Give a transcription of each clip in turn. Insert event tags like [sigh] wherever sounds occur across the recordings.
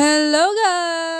Hello guys!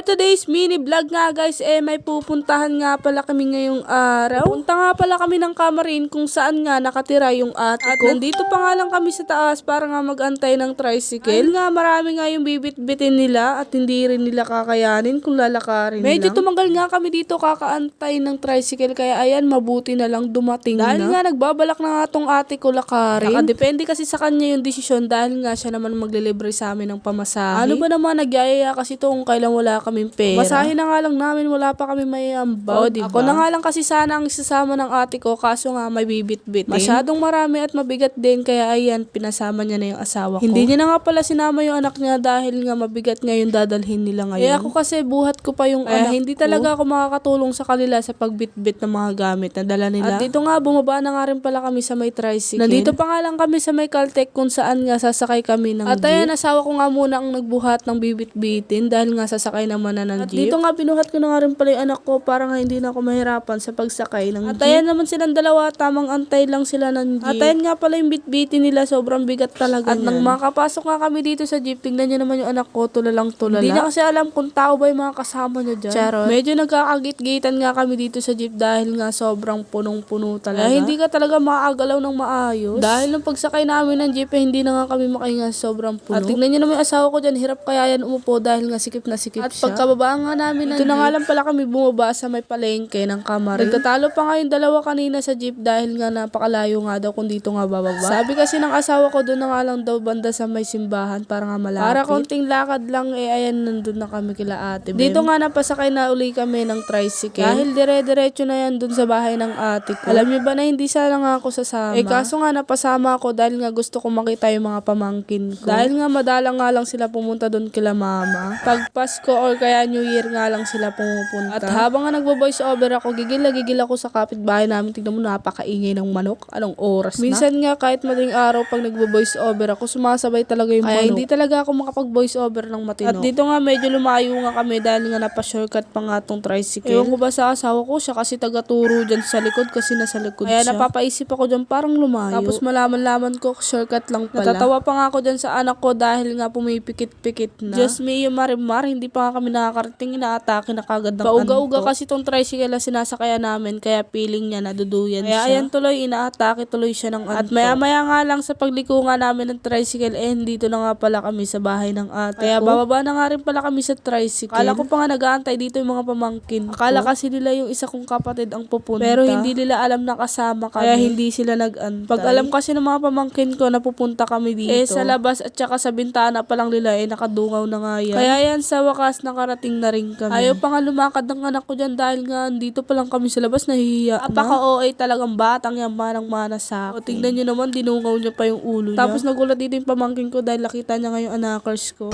For today's mini vlog nga guys, eh may pupuntahan nga pala kami ngayong araw. Punta nga pala kami ng Kamarin kung saan nga nakatira yung ate ko. At nandito pa nga lang kami sa taas para nga magantay ng tricycle. Ayun nga marami nga yung bibit-bitin nila at hindi rin nila kakayanin kung lalakarin Medyo lang. tumagal nga kami dito kakaantay ng tricycle kaya ayan mabuti na lang dumating dahil na. nga nagbabalak na nga tong ate ko lakarin. Nakadepende kasi sa kanya yung desisyon dahil nga siya naman maglilibre sa amin ng pamasahe. Ano ba naman nagyayaya kasi to kung kailan wala kaming pera. Masahe na nga lang namin, wala pa kami may ambag. O, diba? Ako na nga lang kasi sana ang isasama ng ate ko, kaso nga may bibit-bit. Masyadong marami at mabigat din, kaya ayan, pinasama niya na yung asawa ko. Hindi niya na nga pala sinama yung anak niya dahil nga mabigat nga yung dadalhin nila ngayon. Kaya ako kasi buhat ko pa yung Kaya anak hindi talaga ako makakatulong sa kanila sa pagbitbit ng mga gamit na dala nila. At dito nga, bumaba na nga rin pala kami sa may tricycle. Nandito pa nga lang kami sa may Caltech kung saan nga sasakay kami ng At ayan, asawa ko nga muna ang nagbuhat ng bibit-bitin dahil nga sasakay naman na ng At jeep. dito nga, binuhat ko na nga rin pala yung anak ko para nga hindi na ako mahirapan sa pagsakay ng At jeep. ayan naman silang dalawa, tamang antay lang sila ng jeep. At ayan nga pala yung bitbitin nila, sobrang bigat talaga At nang makapasok nga kami dito sa jeep, tingnan nyo naman yung anak ko, tulalang tulala. Hindi niya kasi alam kung tao ba yung mga kasama niya dyan. Charot. Medyo nagkakagit-gitan nga kami dito sa jeep dahil nga sobrang punong-puno talaga. Kaya hindi ka talaga makagalaw ng maayos. Dahil nung pagsakay namin ng jeep, eh, hindi na nga kami makahinga sobrang puno. At tingnan nyo naman yung asawa ko dyan, hirap kaya yan umupo dahil nga sikip na sikip At siya. pagkababa nga namin ng Ito na nga lang pala kami bumaba sa may palengke ng Kamarin. Nagkatalo pa nga yung dalawa kanina sa jeep dahil nga napakalayo nga daw kung dito nga bababa. Sabi kasi ng asawa ko doon na nga lang daw banda sa may simbahan para nga malapit. Para konting lakad lang eh ayan nandun na kami kila ate. Bem. Dito nga napasakay na uli kami ng tricycle. Dahil dire-diretso na yan dun sa bahay ng ate ko. Alam niyo ba na hindi sana nga ako sasama? Eh kaso nga napasama ako dahil nga gusto ko makita yung mga pamangkin ko. Dahil nga madalang nga lang sila pumunta doon kila mama. Pag Pasko or kaya New Year nga lang sila pumupunta. At habang nga nagbo-voice over ako, gigil na gigil ako sa kapitbahay namin. Tignan mo, napakaingay ng manok. Anong oras na? Minsan nga kahit madaling araw pag nagbo-voice over ako, sumasabay talaga yung Kaya manok. hindi talaga ako makapag-voice over ng matino. At dito nga medyo lumayo nga kami dahil nga napashortcut pa nga tong tricycle. Ewan ko ba sa asawa ko, siya kasi taga-turo dyan sa likod kasi nasa likod Kaya siya. napapaisip ako dyan parang lumayo. Tapos malaman-laman ko, shortcut lang pala. Natatawa pa nga ako dyan sa anak ko dahil nga pumipikit-pikit na. Just me yung marimar, hindi pa nga kami nakakarating, inaatake na kagad ng Pauga-uga kasi tong tricycle na sinasakaya namin, kaya feeling niya naduduyan kaya siya. Kaya ayan tuloy, inaatake tuloy siya ng At maya-maya nga lang sa pagligo nga namin ng tricycle, eh dito na nga pala kami sa bahay ng ate. Kaya bababa na nga rin pala kami sa tricycle. Akala ko pa nga nag-aantay dito yung mga pamangkin ko. Akala kasi nila yung isa kong kapatid ang pupunta. Pero hindi nila alam na kasama kami. Kaya hindi sila nag-antay. Pag alam kasi ng mga pamangkin ko na pupunta kami dito. Eh sa labas at saka sa bintana pa lang nila eh nakadungaw na nga yan. Kaya yan sa wakas nakarating na rin kami. Ayaw pa nga lumakad ng anak ko dyan dahil nga dito pa lang kami sa labas nahihiya na. Apaka-OA talagang batang yan manang-mana sa akin. O tingnan nyo naman dinungaw niya pa yung ulo niya. Tapos nagulat dito yung pamangkin ko dahil nakita niya nga yung anakers ko.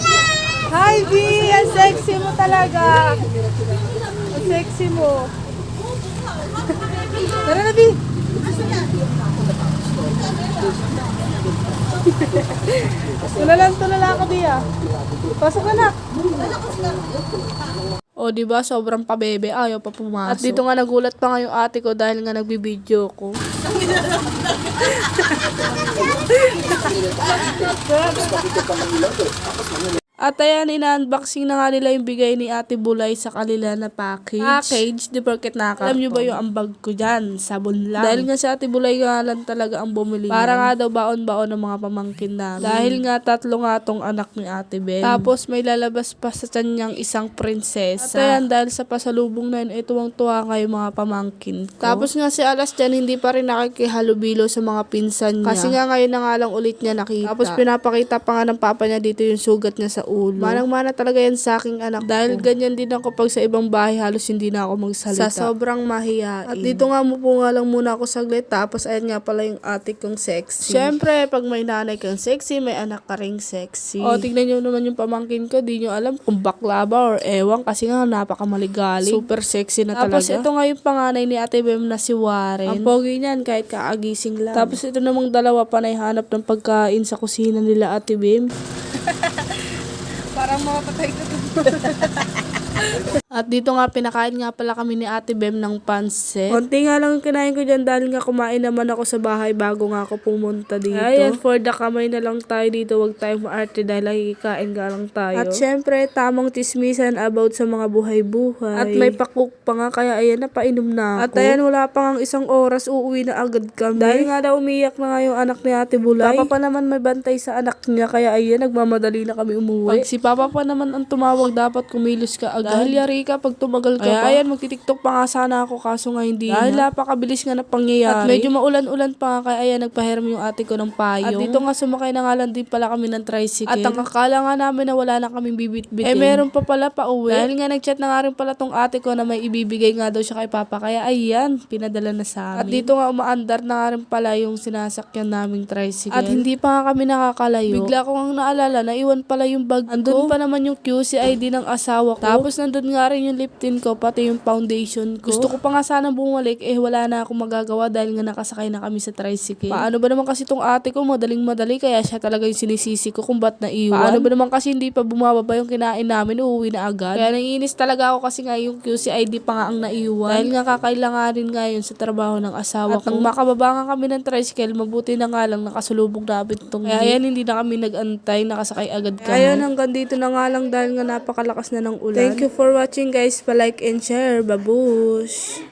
Hi, B! Ang sexy mo talaga! Ang sexy mo! Tara na, B! [laughs] Tulalang tulala ka, ah. Pasok ka na. O, di ba sobrang pabebe, ayaw pa pumasok. At dito nga nagulat pa nga yung ate ko dahil nga nagbibideo ko. [laughs] [laughs] At ayan, ina-unboxing na nga nila yung bigay ni Ate Bulay sa kanila na package. Package, di porket naka. Alam nyo ba yung ambag ko dyan? Sabon lang. Dahil nga si Ate Bulay nga lang talaga ang bumili Para nga daw baon-baon ng mga pamangkin namin. Dahil nga tatlo nga tong anak ni Ate Ben. Tapos may lalabas pa sa kanyang isang prinsesa. At ayan, dahil sa pasalubong na yun, ituwang tuwa nga yung mga pamangkin ko. Tapos nga si Alas dyan, hindi pa rin nakikihalubilo sa mga pinsan niya. Kasi nga ngayon na nga lang ulit niya nakita. Tapos pinapakita pa nga ng papa niya dito yung sugat niya sa ulo. Manang-mana talaga yan sa aking anak Dahil ganyan din ako pag sa ibang bahay, halos hindi na ako magsalita. Sa sobrang mahiyain. At dito nga mo po nga lang muna ako saglit. Tapos ayan nga pala yung ate kong sexy. Siyempre, pag may nanay kang sexy, may anak ka ring sexy. O, tignan nyo naman yung pamangkin ko. Di nyo alam kung bakla ba or ewan. Kasi nga napakamaligaling. Super sexy na talaga. Tapos ito nga yung panganay ni ate Bem na si Warren. Ang pogi niyan kahit kaagising lang. Tapos ito namang dalawa pa na hanap ng pagkain sa kusina nila ate Bem. Parang makapatay ka doon. [laughs] At dito nga, pinakain nga pala kami ni Ate Bem ng pansit. Konti nga lang kinain ko dyan dahil nga kumain naman ako sa bahay bago nga ako pumunta dito. Ayan, for the kamay na lang tayo dito. Huwag tayo maarte dahil nakikikain nga lang tayo. At syempre, tamang tismisan about sa mga buhay-buhay. At may pakook pa nga, kaya ayan, napainom na ako. At ayan, wala pa nga isang oras, uuwi na agad kami. Dahil nga daw umiyak na nga yung anak ni Ate Bulay. Papa pa naman may bantay sa anak niya, kaya ayan, nagmamadali na kami umuwi. Pag si Papa pa naman ang tumawag, dapat kumilos ka agad. Dahil yari ka, pag tumagal ka Kaya pa. ayan, magtitiktok pa nga sana ako, kaso nga hindi Dahil napakabilis nga na pangyayari. At medyo maulan-ulan pa nga, kaya ayan, nagpahiram yung ate ko ng payong. At dito nga sumakay na nga lang din pala kami ng tricycle. At ang akala nga namin na wala na kaming bibit-bitin. Eh, meron pa pala pa uwi. Dahil nga nagchat na nga rin pala tong ate ko na may ibibigay nga daw siya kay Papa. Kaya ayan, pinadala na sa amin. At dito nga umaandar na nga rin pala yung sinasakyan naming tricycle. At hindi pa nga kami nakakalayo. Bigla ko nga naalala na iwan pala yung bag Andun pa naman yung QC ID ng asawa ko. Tapos nandun nga rin yung lip tint ko, pati yung foundation ko. Gusto ko pa nga sana bumalik, eh wala na akong magagawa dahil nga nakasakay na kami sa tricycle. Paano ba naman kasi tong ate ko, madaling madali, kaya siya talaga yung sinisisi ko kung ba't naiwan. Paano ba naman kasi hindi pa bumababa yung kinain namin, uuwi na agad. Kaya naiinis talaga ako kasi nga yung QC ID pa nga ang naiwan. Dahil nga kakailanganin nga yun sa trabaho ng asawa ko. At nang makababa nga kami ng tricycle, mabuti na nga lang nakasulubog namin tong Kaya ayan, hindi na kami nag-antay, nakasakay agad kami. Ayun, hanggang dito na nga lang dahil nga napakalakas na ng ulan. Thank you for watching guys. Pa-like and share. Babush!